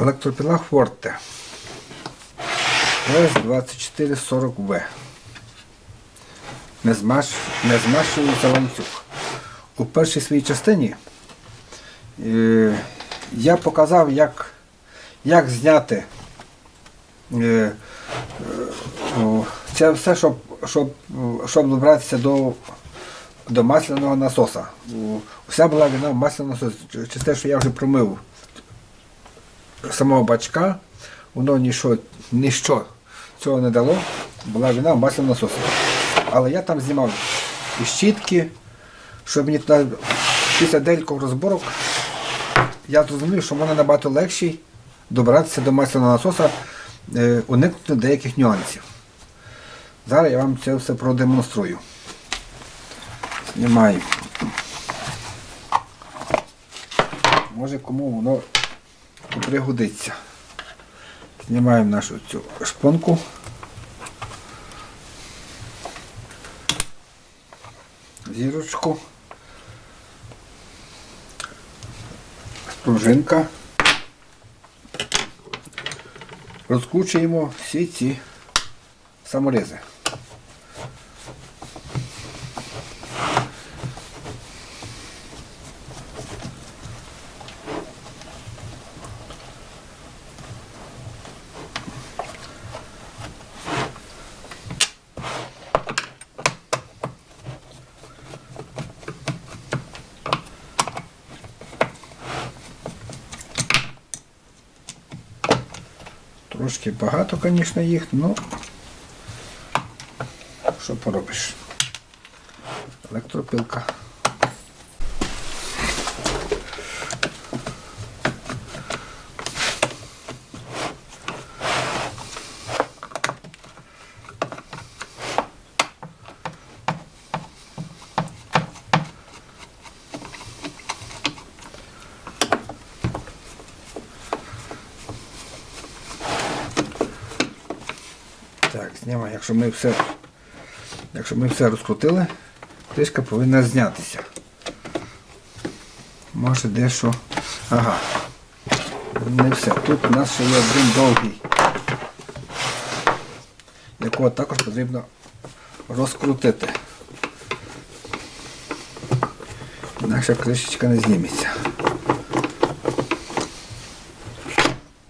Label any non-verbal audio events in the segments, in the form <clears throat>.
Електропіла Форте. С2440В. Не, змаш... не змащується ланцюг. У першій своїй частині е, я показав, як, як зняти е, е, це все, щоб, щоб, щоб добратися до, до масляного насоса. О, Вся була вина в масляному насосі. Через те, що я вже промив самого бачка, воно ніщо, цього не дало, була вина в масляному насосі. Але я там знімав і щітки, щоб мені туди після деяких розборок я зрозумів, що мене набагато легше добратися до масляного насоса, е, уникнути деяких нюансів. Зараз я вам це все продемонструю. Знімаю. Може кому воно пригодиться. Знімаємо нашу цю шпонку. Зірочку. Пружинка. Розкручуємо всі ці саморези. Трошки багато, звісно, їх, але що поробиш? Електропилка. Так, знімай, якщо ми все, якщо ми все розкрутили, кришка повинна знятися. Може дещо. Ага. Не все. Тут у нас ще є один довгий, якого також потрібно розкрутити. Наша кришечка не зніметься.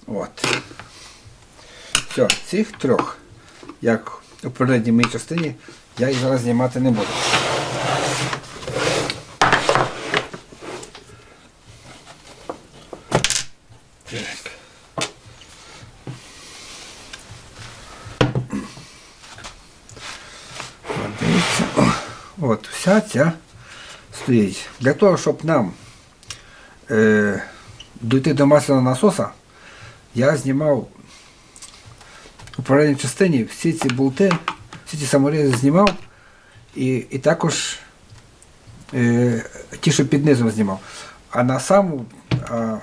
От. Все, цих трьох, як у передній моїй частині, я їх зараз знімати не буду. Так. От, вся ця стоїть. Для того, щоб нам е, дойти до масляного насоса, я знімав у передній частині всі ці болти, всі ці саморізи знімав і, і також е, ті, що під низом знімав. А на саму, а,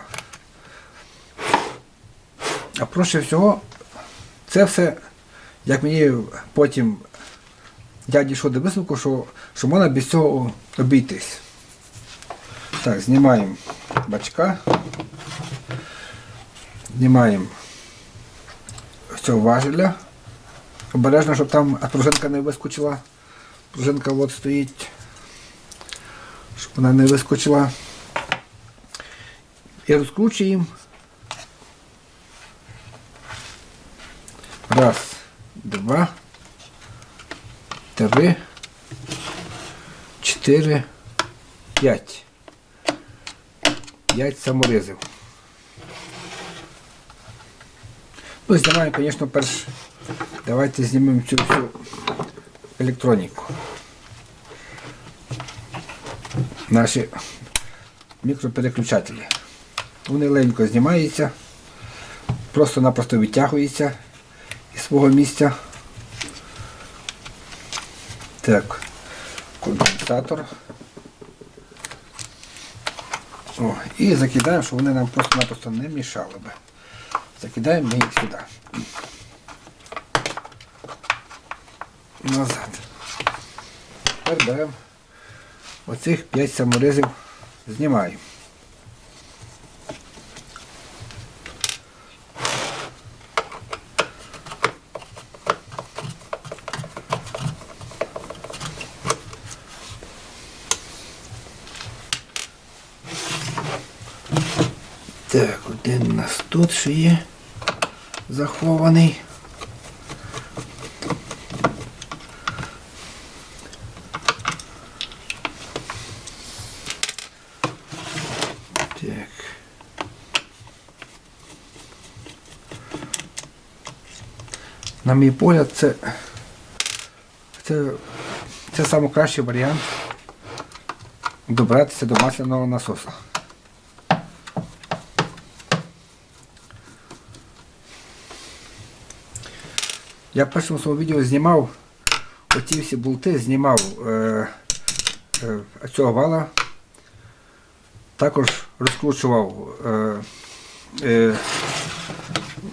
а проще всього, це все, як мені потім я дійшов до висновку, що, що можна без цього обійтись. Так, знімаємо бачка, знімаємо цього важеля. Обережно, щоб там пружинка не вискочила. Пружинка от стоїть, щоб вона не вискочила. І розкручуємо. Раз, два, три, чотири, п'ять. П'ять саморізів. Ну, знімаємо, звісно, перш. Давайте знімемо цю всю електроніку. Наші мікропереключателі. Вони легенько знімаються, просто-напросто відтягуються із свого місця. Так, конденсатор. О, і закидаємо, щоб вони нам просто-напросто не мішали би. Закидаємо ми їх сюди. Назад. Тепер беремо оцих 5 саморизів, знімаємо. Так, один у нас тут ще є захований. На мій погляд, це, це, це найкращий варіант добратися до масляного насоса. Я в першому своєму відео знімав оці всі болти, знімав е, е, цього вала, також розкручував е, е,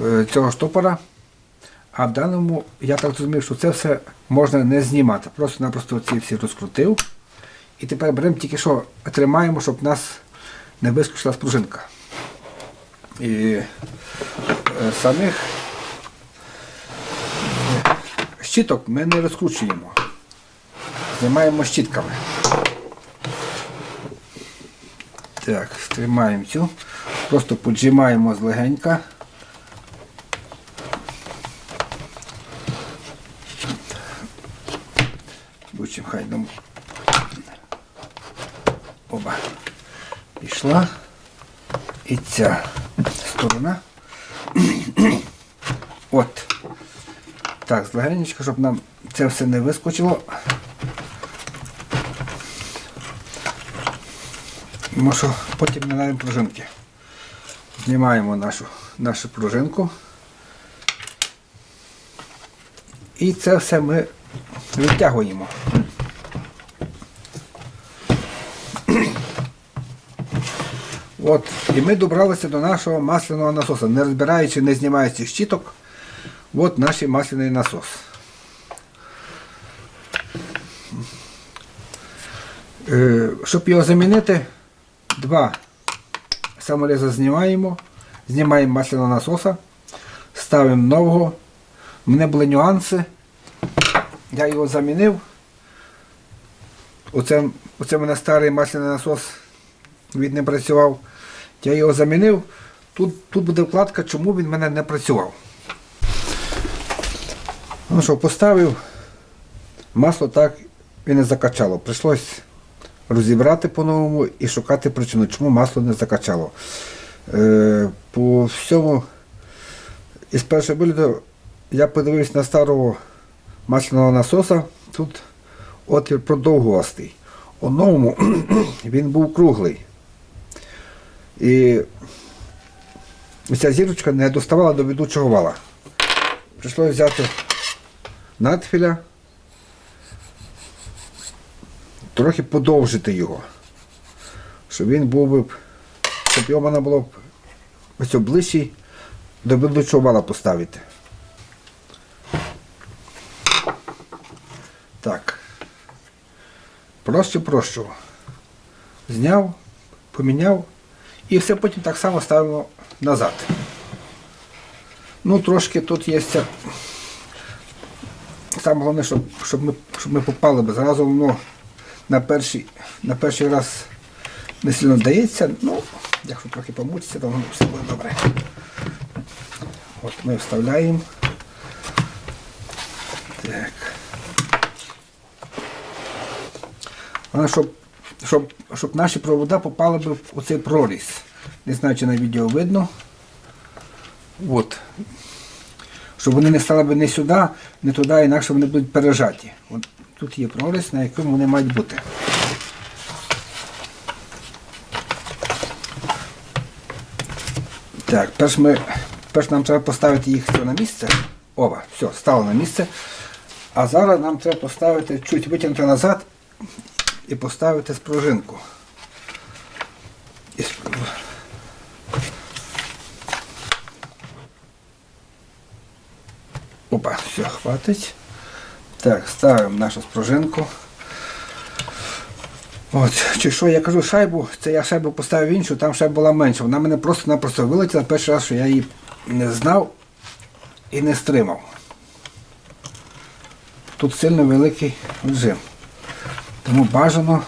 е, цього штопора. А в даному я так зрозумів, що це все можна не знімати. Просто-напросто ці всі розкрутив. І тепер беремо тільки що тримаємо, щоб нас не вискочила спружинка. І е, самих щиток ми не розкручуємо. Знімаємо щітками. Так, тримаємо цю. Просто поджимаємо злегенька. Будем хай нам. Оба. Пішла. І ця сторона. От. Так, злегенечко, щоб нам це все не вискочило. Тому потім не маємо пружинки. Знімаємо нашу, нашу пружинку. І це все ми відтягуємо. От, і ми добралися до нашого масляного насоса, не розбираючи, не знімаючи щиток. От наш масляний насос. Е, Щоб його замінити, два саморези знімаємо, знімаємо масляного насоса, ставимо нового. У мене були нюанси. Я його замінив. Оце, оце в мене старий масляний насос він не працював. Я його замінив. Тут, тут буде вкладка, чому він в мене не працював. Ну що, поставив, масло так і не закачало. Прийшлось розібрати по-новому і шукати причину, чому масло не закачало. Е, по всьому, із першого вигляду я подивився на старого масляного насоса. Тут отвір продовгувастий. У новому <clears throat> він був круглий. І ця зірочка не доставала до ведучого вала. Прийшлося взяти надфіля, трохи подовжити його, щоб він був би, щоб його можна було б ось ближчий до ведучого вала поставити. Так. Проще проще. Зняв, поміняв і все потім так само ставимо назад. Ну, трошки тут є. ця- Саме головне, щоб, щоб, ми, щоб ми попали, бо зразу воно на перший, на перший раз не сильно дається. Ну, якщо трохи помучиться, то воно все буде добре. От ми вставляємо. Так. Вона, щоб, щоб, щоб наші провода попали б у цей проріз. Не знаю, чи на відео видно. От. Щоб вони не стали б не сюди, не туди, інакше вони будуть пережаті. От тут є проріз, на якому вони мають бути. Так, перш, ми, перш нам треба поставити їх все на місце. Ова, все, стало на місце. А зараз нам треба поставити чуть витягнути назад і поставити спружинку. І сп- Опа, все, хватить. Так, ставимо нашу спружинку. От, чи що я кажу шайбу, це я шайбу поставив іншу, там шайба була менша. Вона мене просто-напросто вилетіла перший раз, що я її не знав і не стримав. Тут сильно великий віджим. Тому бажано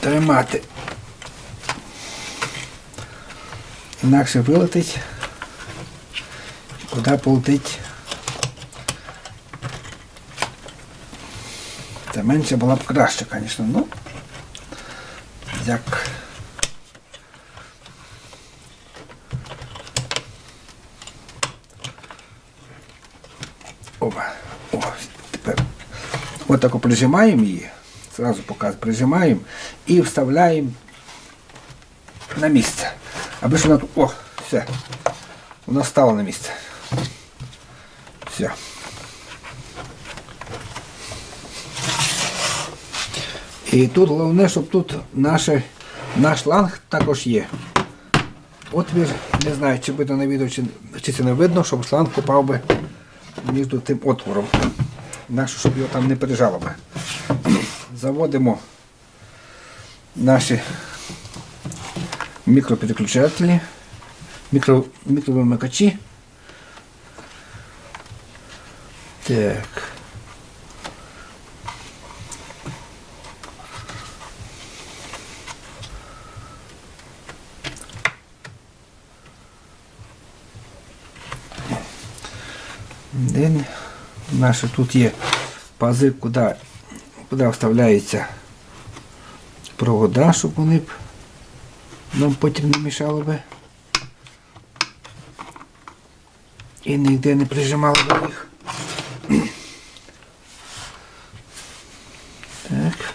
тримати. інакше вилетить. Куди полетить. Та менше була б краще, звісно. Ну, як. Опа. О, тепер. От так прижимаємо її. Зразу показую, прижимаємо і вставляємо на місце. Аби ж вона. О, все. Вона стала на місце. Все. І тут головне, щоб тут наше, наш шланг також є. Отвір, не знаю, чи видно на відео, чи, чи це не видно, щоб шланг попав би між тим отвором. Інакше, щоб його там не пережало би. Заводимо наші мікропереключателі, мікро, мікровимикачі. Так. День. Наші тут є пази, куди, куди вставляються провода, щоб вони б нам потім не мішало би. І ніде не прижимало би їх. Так.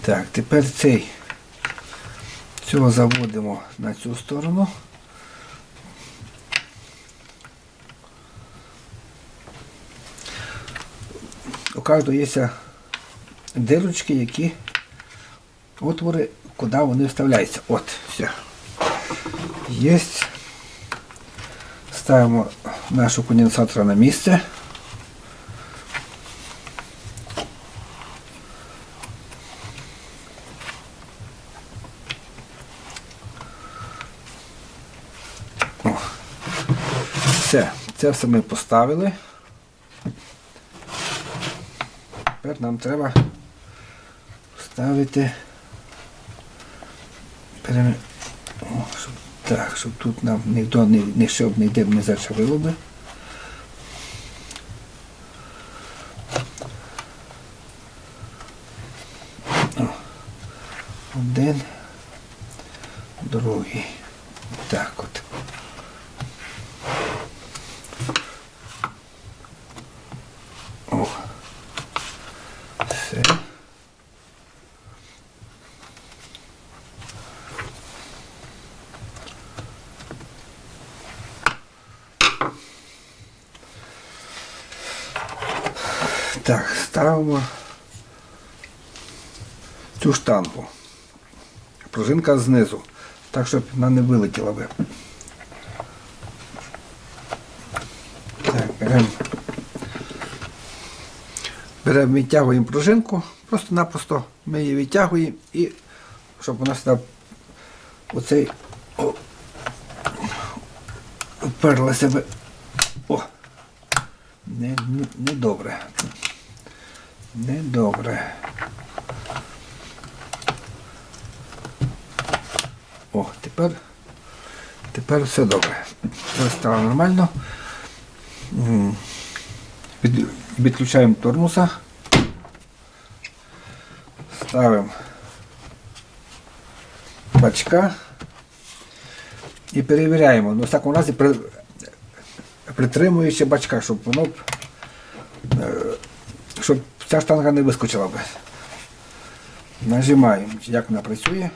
Так, тепер цей цього заводимо на цю сторону. Кожного є дирочки, які отвори, куди вони вставляються. От, все. Є. Ставимо нашу конденсатора на місце. Все, це все ми поставили. Тепер нам треба щоб, так, щоб тут нам ніхто не, не щоб ніде не зачавило би. Один, другий. Так от. О. Все. Так, ставимо цю штангу. Пружинка знизу, так, щоб вона не вилетіла би. Так, беремо. Беремо, відтягуємо пружинку, просто-напросто ми її відтягуємо і щоб вона сюди оцей о, вперлася би. О! Не, не, не добре. Не добре. О, тепер, тепер все добре. Тепер стало нормально. Відключаємо тормоза. Ставимо бачка і перевіряємо. Ну, в такому разі при, притримуючи бачка, щоб воно б, е, щоб ця штанга не вискочила би. Нажимаємо, як вона працює.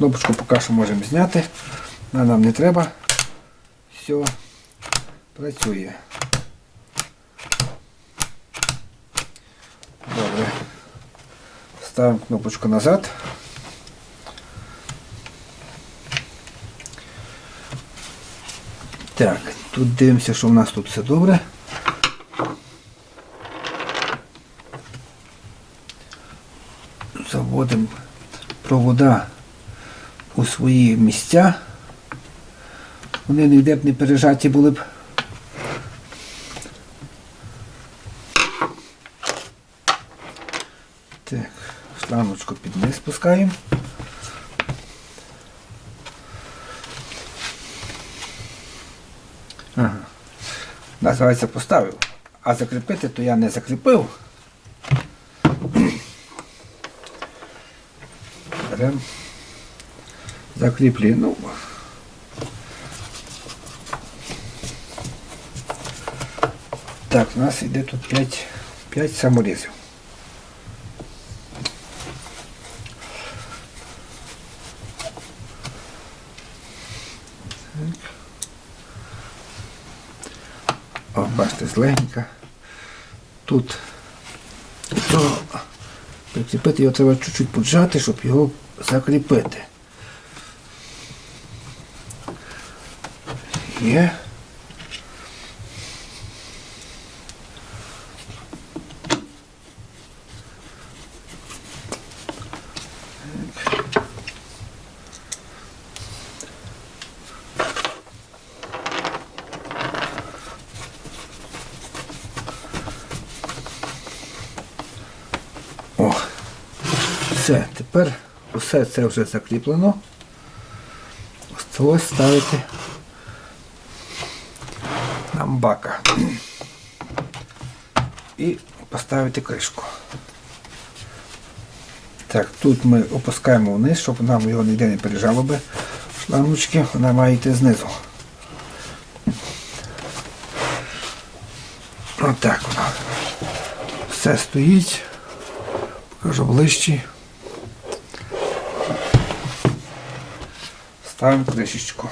Кнопочку поки що можемо зняти, вона нам не треба. Все, працює. Добре. Ставимо кнопочку назад. Так, тут дивимося, що в нас тут все добре. Заводимо провода у свої місця. Вони ніде б не пережаті були б. Так. шлангочку під низ спускаємо. Ага. Називається поставив. А закріпити то я не закріпив. Беремо. Закріплюємо. Ну, Так, у нас йде тут 5, 5 саморізів. О, бачите, злегенька. Тут прикріпити його треба чуть-чуть поджати, щоб його закріпити. Є. О, все, тепер усе це вже закріплено. Осталось ставити бака. І поставити кришку. Так, тут ми опускаємо вниз, щоб нам його ніде не пережало би шлангочки, вона має йти знизу. Отак воно. Все стоїть. Покажу ближче. Ставимо кришечку.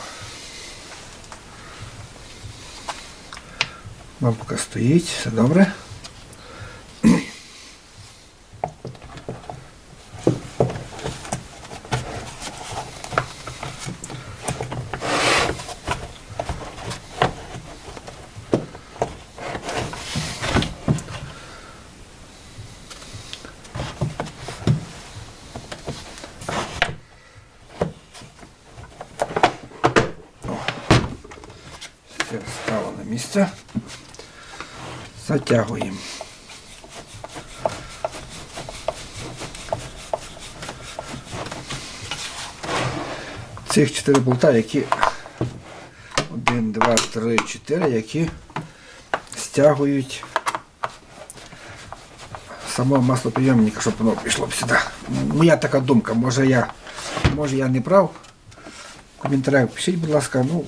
Бабка стоїть, все добре. Все стало на місце. Затягуємо. Цих чотири болта, які 1, 2, 3, 4, які стягують самого маслоприйомника, щоб воно пішло б сюди. Моя така думка, може я, може я не прав. В коментарях пишіть, будь ласка, ну.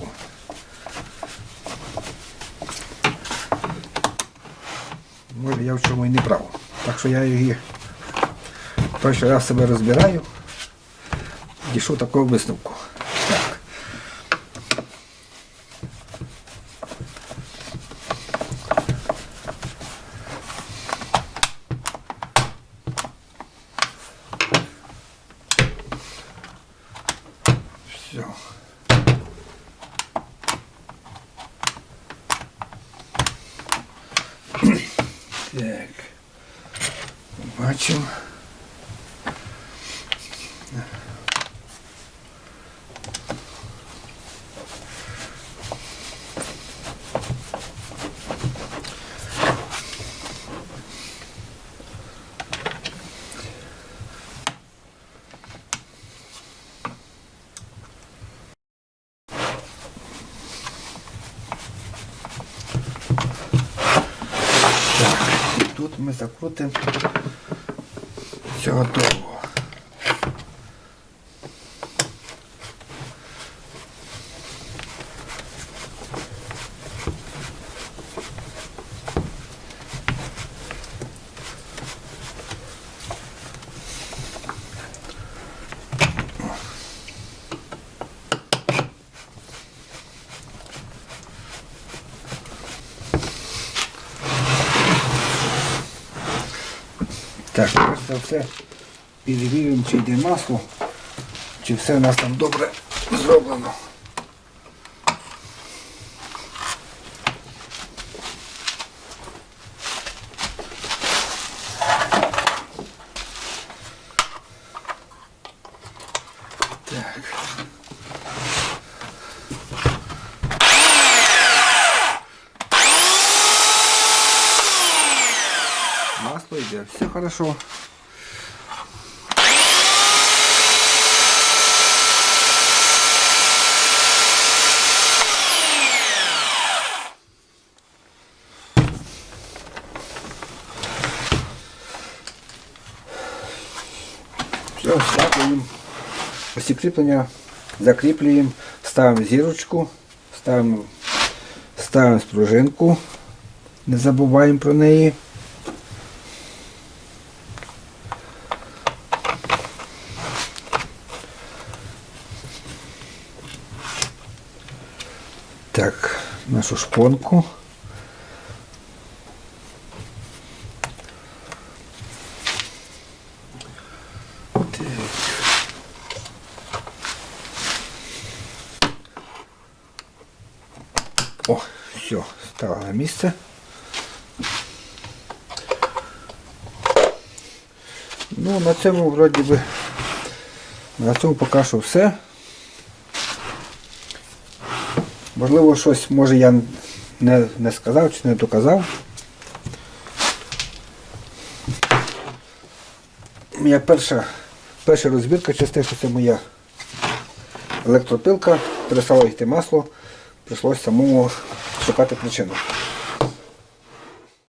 Може я в чому і не прав. Так що я її перший раз себе розбираю. Дійшов такого висновку. Так. Все. Так. Бачимо. Так, і тут ми закрутимо цього довго. Так, перш за все перевіримо, чи йде масло, чи все у нас там добре зроблено. хорошо. Все, стаклюємо. Усі кріплення закріплюємо, ставимо зірочку, ставимо, ставимо спружинку, не забуваємо про неї. Нашу шпонку. О, все, стало на місце. Ну, на цьому вроді би. На цьому поки що все. Можливо, щось може я не, не сказав чи не доказав. Моя перша, перша розбірка частина, це моя електропилка, перестала йти масло, прийшлося самому шукати причину.